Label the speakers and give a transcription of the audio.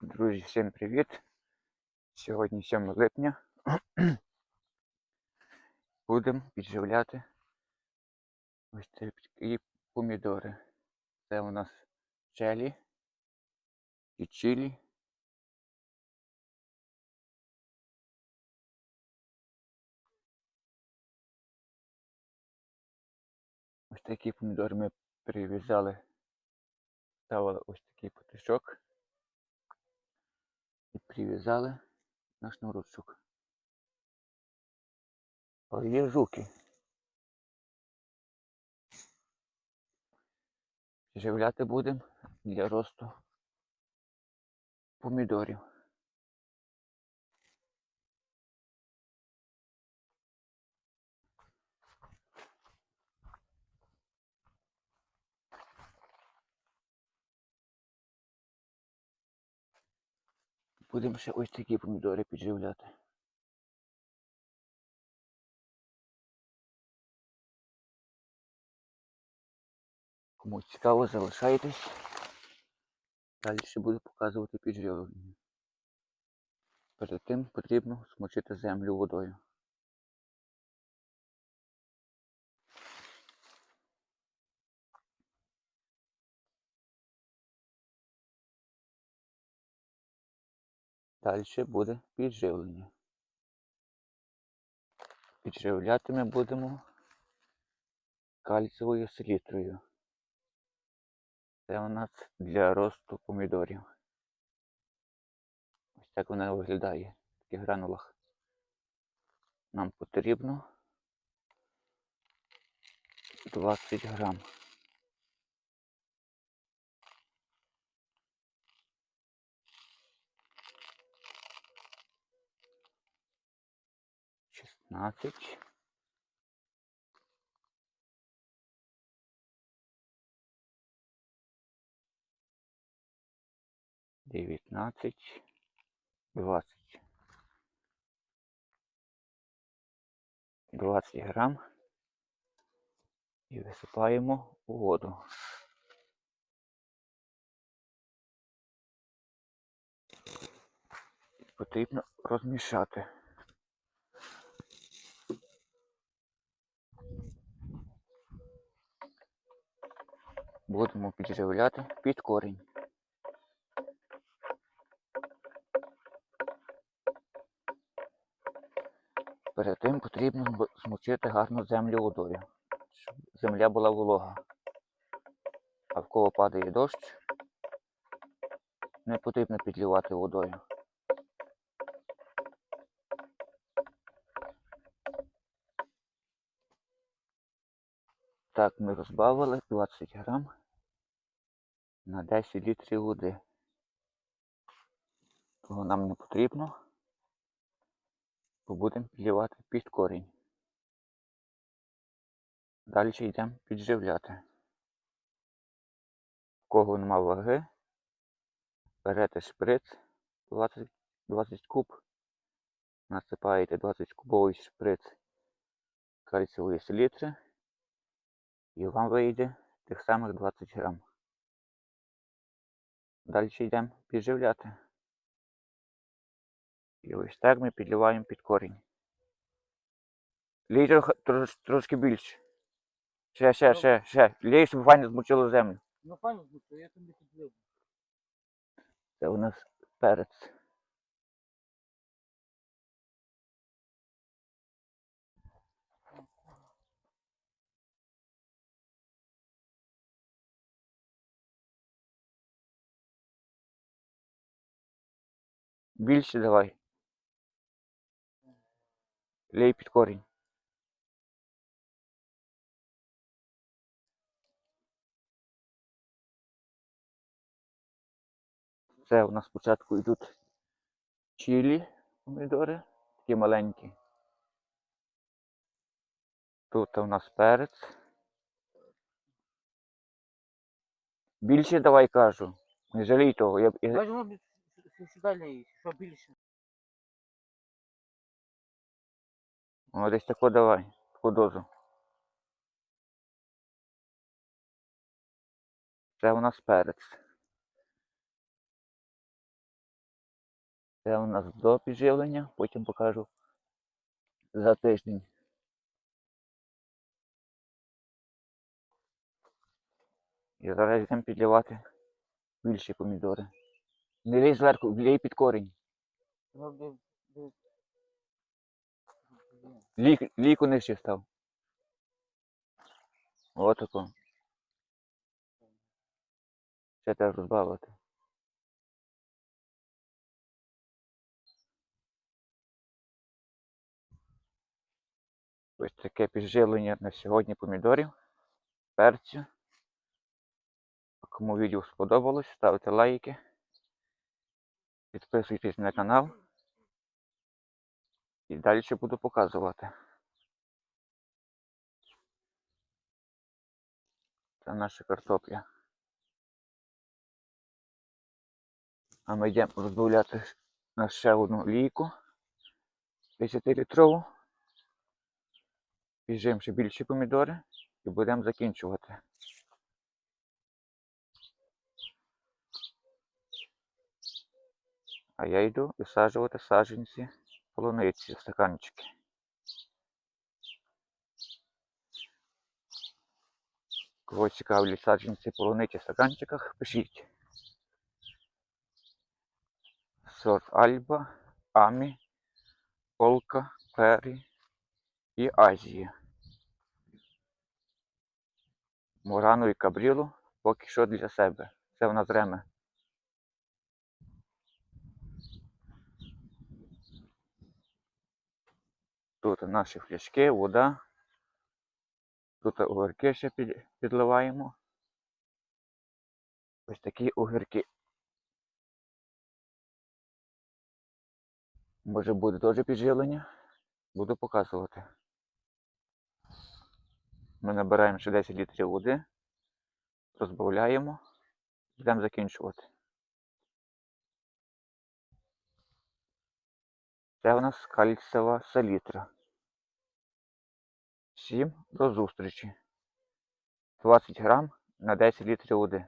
Speaker 1: Друзі, всім привіт! Сьогодні 7 липня. Будемо підживляти ось такі помідори. Це у нас челі і чилі. Ось такі помідори ми прив'язали, ставили ось такий потичок і прив'язали на шнурочок. Але є жуки. Живляти будемо для росту помідорів. Будемо ще ось такі помідори підживляти. Кому цікаво, залишайтесь. Далі ще буду показувати підживлення. Перед тим потрібно смочити землю водою. Далі буде підживлення. Підживляти ми будемо кальцієвою селітрою. Це у нас для росту помідорів. Ось так вона виглядає в таких гранулах. Нам потрібно 20 грам. Шістнадцять. Дев'ятнадцять. Двадцять. Двадцять грам. І висипаємо у воду. Потрібно розмішати. Будемо підживляти під корінь. Перед тим потрібно змочити гарно землю водою, щоб земля була волога. А в кого падає дощ, не потрібно підлівати водою. Так, ми розбавили 20 грам на 10 літрів води. Того нам не потрібно, бо будемо підлівати під корінь. Далі йдемо підживляти. В кого нема ваги, берете шприц 20, 20 куб, насипаєте 20 кубовий шприц кальцієвої селітри і вам вийде тих самих 20 грам. Далі йдемо підживляти. І ось так ми підливаємо під корінь. Лій трош, трошки більше. Ще, ще, ще, ще. Лій, щоб файно змочило землю.
Speaker 2: Ну пані Дмитро, я тобі підлив.
Speaker 1: Це у нас перець. Більше давай. Лей під корінь. Це у нас спочатку йдуть чилі помідори, такі маленькі. Тут у нас перець. Більше давай кажу. Не жалій того. Я, я,
Speaker 2: Воно сюди ліє, що більше.
Speaker 1: О, десь таку давай, таку дозу. Це у нас перець. Це у нас до підживлення, потім покажу за тиждень. І зараз йдемо підливати більші помідори. Не лізь зверху, влій під корінь.
Speaker 2: Ну.
Speaker 1: Лік, ліку нижче став. Отако. Ще треба розбавити. Ось таке підживлення на сьогодні помідорів, перцю. Кому відео сподобалось, ставте лайки. Підписуйтесь на канал. І далі буду показувати. Це наша картопля. А ми йдемо розбавляти на ще одну лійку 10-літрову. Біжимо ще більші помідори і будемо закінчувати. А я йду висаджувати саджанці полуниці в стаканчики. Кого цікавлять саджанці полуниці в стаканчиках, пишіть. Сорт Альба, Амі, Олка, Пері і Азія. Мурану і Кабрілу поки що для себе. Це в нас Тут наші фляшки, вода. Тут огірки ще під, підливаємо. Ось такі огірки. Може буде теж підживлення. Буду показувати. Ми набираємо ще 10 літрів води, розбавляємо, будемо закінчувати. Це у нас кальцева салітра. Всім до зустрічі. 20 грам на 10 літрів води.